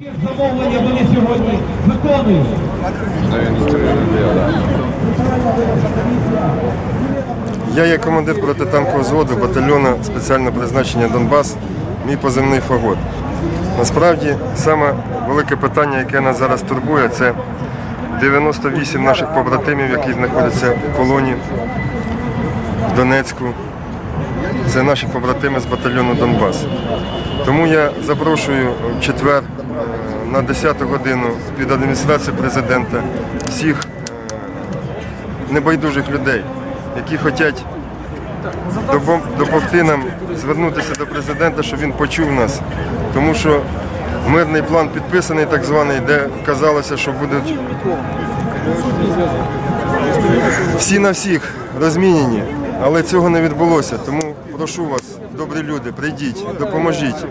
Замовлення вони сьогодні виконують. Я є командир протитанкового взводу батальйону спеціального призначення Донбас, мій позивний Фагот. Насправді, саме велике питання, яке нас зараз турбує, це 98 наших побратимів, які знаходяться в полоні в Донецьку. Це наші побратими з батальйону Донбас. Тому я запрошую в четвер на 10 годину під адміністрацію президента всіх е, небайдужих людей, які хочуть допомогти нам звернутися до президента, щоб він почув нас. Тому що мирний план підписаний, так званий, де казалося, що будуть всі на всіх розмінені, але цього не відбулося. Тому прошу вас, добрі люди, прийдіть, допоможіть.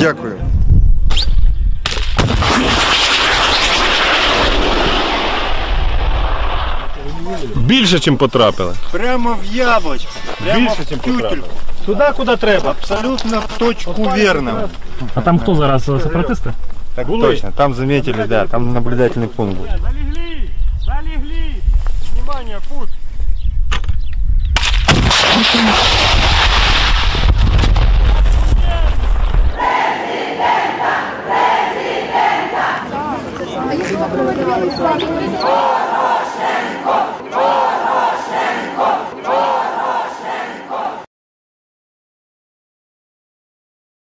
Дякую. Більше, ніж потрапили. Прямо в яблочко, прямо Більше, в чим тютельку. Туди, куди треба. Абсолютно в точку верно. А там хто зараз сепаратисти? Так точно, там заметили, да, там наблюдательный пункт был. Залегли! Залегли! Внимание, путь! А если попробовать